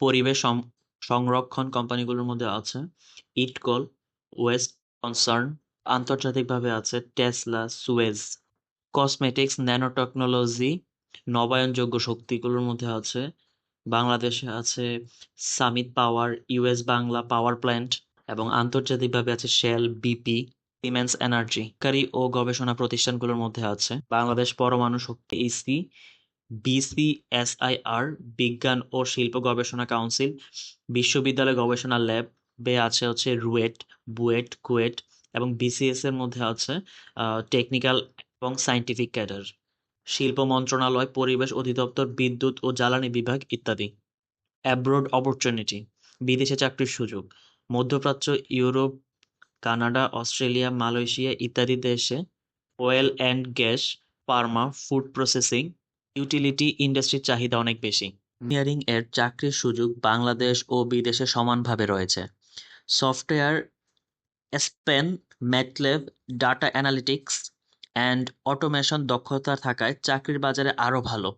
পরিবেশ সংরক্ষণ কোম্পানিগুলোর মধ্যে আছে। ইটকল ওয়েস্ট কনসার্ন আন্তর্জাতিকভাবে আছে টেসলা সুয়েজ কসমেটিক্স ন্যানোটেকনোলজি নবায়নযোগ্য শক্তিগুলোর মধ্যে আছে। বাংলাদেশে আছে Summit power US Bangla power plant এবং আন্তর্জাতিকভাবে আছে শেল বিপি সিমেন্স এনার্জি কারি ও গবেষণা প্রতিষ্ঠানগুলোর মধ্যে আছে। বাংলাদেশ পরমাণু শক্তি ইসি বিসিএসআইআর বিজ্ঞান ও শিল্প গবেষণা কাউন্সিল, বিশ্ববিদ্যালয় গবেষণা ল্যাব, বে আছে হচ্ছে রুয়েট, বুয়েট, কুয়েট এবং বিসিএস এর মধ্যে আছে টেকনিক্যাল এবং সায়েন্টিফিক ক্যাডার, শিল্প মন্ত্রণালয়, পরিবেশ অধিদপ্তর, বিদ্যুৎ ও জ্বালানি বিভাগ ইত্যাদি। অ্যাব্রোড অপরচুনিটি বিদেশে চাকরির সুযোগ, মধ্যপ্রাচ্য, ইউরোপ, কানাডা, অস্ট্রেলিয়া, মালয়েশিয়া ইত্যাদি দেশে oil and gas pharma food processing utility ইন্ডাস্ট্রির চাহিদা অনেক বেশি। ইঞ্জিনিয়ারিং এর চাকরির সুযোগ বাংলাদেশ ও বিদেশে সমানভাবে রয়েছে। Software Aspen MATLAB data analytics and automation দক্ষতা থাকায় চাকরির বাজারে আরও ভালো।